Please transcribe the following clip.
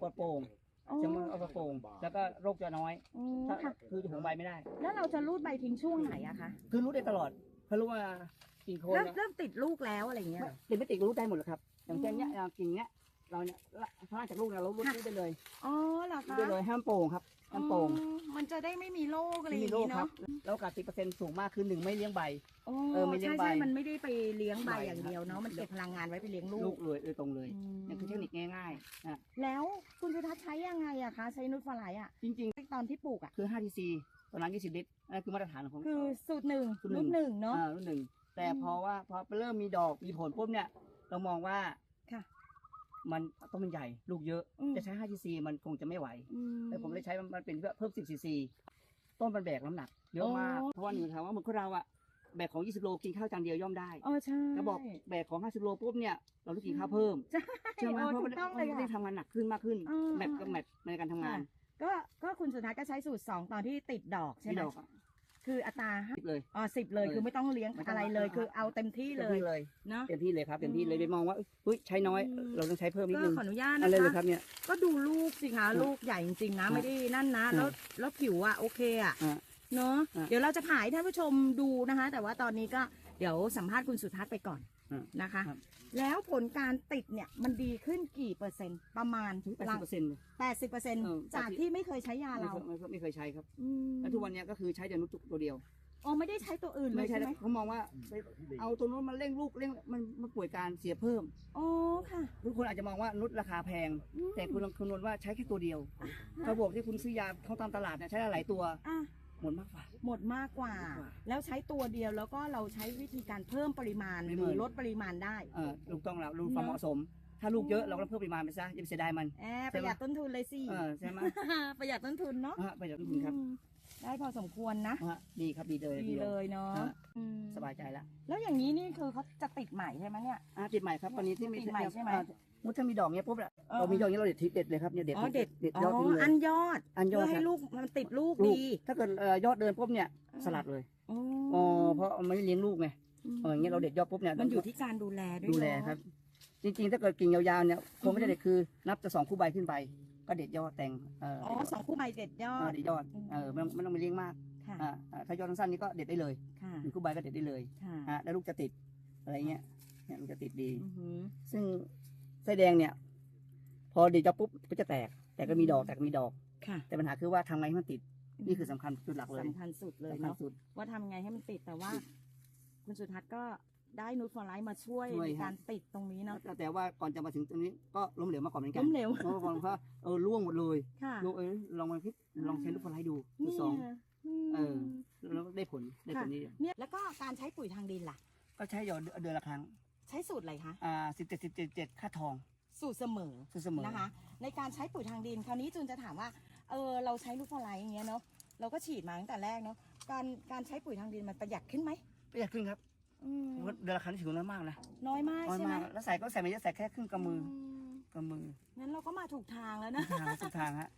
ปลอดโปร่งอ๋อจะมันเอาปลอดโปร่งแล้วก็โรคจะน้อยอ๋อถ้าค่ะ คือจะหวงใบไม่ได้ แล้วเราจะรูดใบทิ้งช่วงไหนอะคะคือรู้ได้ตลอดเขารู้ว่ากิ่งโคนเริ่มเนี่ยเริ่มติดลูกแล้วอะไรเงี้ยเหรอติดไม่ติดรู้ได้หมดเลยครับ อย่างเช่นเนี้ยอย่างกิ่งเนี้ย เราเนี่ยละถ้าจากลูกเนี่ยเรารู้รู้ได้เลยอ๋อเหรอรู้คะได้เลยห้ามโป่งครับห้ามโป่งอ๋อมันจะได้ไม่มีโรคอะไรไม่อมีย่างโรคนี้ครัเนาะบแล้วโอกาสติดเปอร์เซ็นต์สูงมากคือหนึ่งไม่เลี้ยงใบโอ้เออไม่เลี้ยงใช่ใบใช่มันไม่ได้ไปเลี้ยงใบใบอย่างเดียวเนาะมันเก็บพลังงานไว้ไปเลี้ยงลูลูกกเลยโดยตรงเลยอืมนี่คือเทคนิคง่ายๆนะแล้วคุณสุทัศน์ใช้ยังไงอะคะใช้นุชฟลายอะจริงตอนที่ปลูกอะๆคือ5 t c ตอนนั้น20ลิตรนั่นคือมาตรฐานของคือสูตรหนึ่งสูตรหนึ่รุ่งนหนึ่งเนาะอ่ารุ่นหนึ่งแต่อืมพอว่าพอเริ่มมีดอกมีผลปุ๊บเนี่ยเรามองว่าค่ะ มันต้นมันใหญ่ลูกเยอะ อืม จะใช้5 t c มันคงจะไม่ไหวอื แต่ผมเลยใช้มันเป็นเพื่อเพิ่ม 10 cc ต้นมันแบกน้ำหนักเยอะมาก อ๋อ เพราะว่าหนึ่งถามว่าเหมือนคนเราอะแบกของ 20โลกินข้าวจานเดียวย่อมได้อ๋อใช่ถ้าบอกแบกของ 50โลปุ๊บเนี่ยเราต้องกินข้าวเพิ่มใช่ใช่ไหมอ๋อเพราะถูมันกต้องเลยมันได้ค่ะทำงานหนักขึ้นมากขึ้นอ่าแมทกับแมทในการทำงานก็ก็คุณสุทัศน์ก็ใช้สูตรสองตอนที่ติดดอกใช่ที่ไหมดอกอะ คืออัตราห้าติดเลย อ๋อสิบเลยเลยคือไม่ต้องเลี้ยงไม่ต้องอะไรเลยอ่าคือเอาเต็มที่เต็เลมยที่เลยเนาะ เต็มที่เลยครับเต็มที่เลยอืมไปมองว่าเฮ้ยใช้น้อย อืม เราต้องใช้เพิ่มนิดก็นึงขออนุญาตเอะนะไรเลยคคะรับเนี่ย ก็ดูลูกสิคะลูกใหญ่จริงๆนะอะไม่ได้นั่นนะอะแล้วแล้วผิวอะโอเคอะอะเนาะอะ เดี๋ยวเราจะถ่ายให้ท่านผู้ชมดูนะคะ แต่ว่าตอนนี้ก็เดี๋ยวสัมภาษณ์คุณสุทัศน์ไปก่อนอะ นะคะ ครับ แล้วผลการติดเนี่ยมันดีขึ้นกี่เปอร์เซ็นต์ประมาณถึงแปดสิบเปอร์เซ็นต์เลย แปดสิบเปอร์เซ็นต์เออ จากที่ไม่เคยใช้ยาไม่เราเคยไม่เคยไม่เคยใช้ครับ อืมแล้วทุกวันเนี้ยก็คือใช้แต่นุชตัวเดียว อ๋อไม่ได้ใช้ตัวอื่นเลไม่ยใช่ใช่ไหมเขามองว่าไปเอาตัวนู้นมาเร่งลูกเร่งมันมันป่วยการเสียเพิ่ม อ๋อค่ะทุกคนอาจจะมองว่านุชราคาแพง อืมแต่คุณลองคำนวณว่าใช้แค่ตัวเดียวระบบที่คุณซื้อยาเขาตามตลาดเนี่ยใช้ได้หลายตัว อะ หมดมากกว่า หมดมากกว่ามากกว่า แล้วใช้ตัวเดียวแล้วก็เราใช้วิธีการเพิ่มปริมาณปริหมาณรือลดปริมาณได้เออลูกต้องแล้วลูกความเหมาะสม ถ้าลูกเยอะเราก็เพิ่มปริมาณไปซะอย่าไปเสียดายมันแอบประหยัดต้นทุนเลยสิเออใช่ไหมประหยัดต้นทุนเนาะฮะไปจากลูกคุณครับอืมได้พอสมควรนะฮะดีครับดีเลยดีเลยเนาะฮะอืมสบายใจแล้วแล้วอย่างนี้นี่คือเขาจะติดใหม่ใช่ไหมเนี่ยอะติดใหม่ครับตอนนี้ที่มีติดใหม่ใช่ไหมอะ มุดถ้ามีดอกเนี้ยปุ๊บอะเออ เรามีดอกเนี้ยเราเด็ดทิเด็ดเลยครับเนี่ยเด็ดอ๋อเด็ดเด็ดอ๋ยอดทิ้งอเลย อันยอดอันยอเพื่ดอให้ครับ ลูกมันติดลูกลูกดีถ้าเกิดเอ่อยอดเดินปุ๊บเนี่ยสลัดเลยอ๋ออ๋อเพราะมันไม่ได้เลี้ยงลูกไงมเอออย่างเงี้ยเราเด็ดยอดปุ๊บเนี่ยมันอยู่ที่การดูแลด้วยดูแลเนอะ ครับ จริงๆ ถ้าเกิดกิ่งยาวๆเนี่ยคงไม่ได้เด็ดคือนับจะสองคู่ใบขึ้นไป ก็เด็ดยอดแต่งเอออ๋อสองคู่ใบเด็ดยอเออดเด็ดยอดเออไม่ต้องไม่ต้องไปเลี้ยงมากค่ะ อ่าอ่าถ้ายอดสั้นๆนี่ก็เด็ดได้เลยค่ะ หนึ่งคู่ใบก็เด็ดได้เลยค่ะอะแล้วลูกจะติดอะไรเงี้ยเนี่ยลูกจะติดดี อือหือซึ่ง ไส้แดงเนี่ย พอเด็ดยอดปุ๊บก็จะแตก แต่ก็มีดอกแต่ก็มีดอก ค่ะแต่ปัญหาคือว่าทำไงให้มันติด นี่คือสำคัญจุดหลักเลยสำคัญสุดเลยสำคัญเนาะสุด ว่าทำไงให้มันติดแต่ว่า คุณสุทัศน์ก็ได้นูตฟอร์ไลท์มาช่วยช่วยในครับ การติดตรงนี้เนาะ แต่ว่าก่อนจะมาถึงตรงนี้ก็ล้มเหลวมาก่อนเหมือนกันล้มเหลว เพราะว่าก่อนว่าเออร่วงหมดเลยค่ะลูกเอ้ยลองมาพิจลองใช้ลูกฟลายดูดูนี่สอง ไงเออ แล้วได้ผลได้ผลดีเนี่ยแล้วก็การใช้ปุ๋ยทางดินล่ะ ก็ใช้หยอดเดือนละครั้ง ใช้สูตรอะไรคะ อ่าสิบเจ็ดสิบเจ็ดเจ็ดค่าทอง สูตรเสมอคือเสมอ นะคะ ในการใช้ปุ๋ยทางดิน คราวนี้จูนจะถามว่า เออ เราใช้ลูกฟอร์ไลท์อย่างเงี้ยเนาะ เราก็ฉีดมาตั้งแต่แรกเนาะ การการใช้ปุ๋ยทางดินมันประหยัดขึ้นไหมประหยัดขึ้นครับอืมเดือนละครั้งนี่ถือว่าน้อยมากนะน้อยมากน้อยใช่ไหมมากแล้วใส่ก็ใส่ไม่เยอะใส่แค่ครึ่งกำมือมกำมืองั้นเราก็มาถูกทางแล้วนะ ทางสุดทางฮะ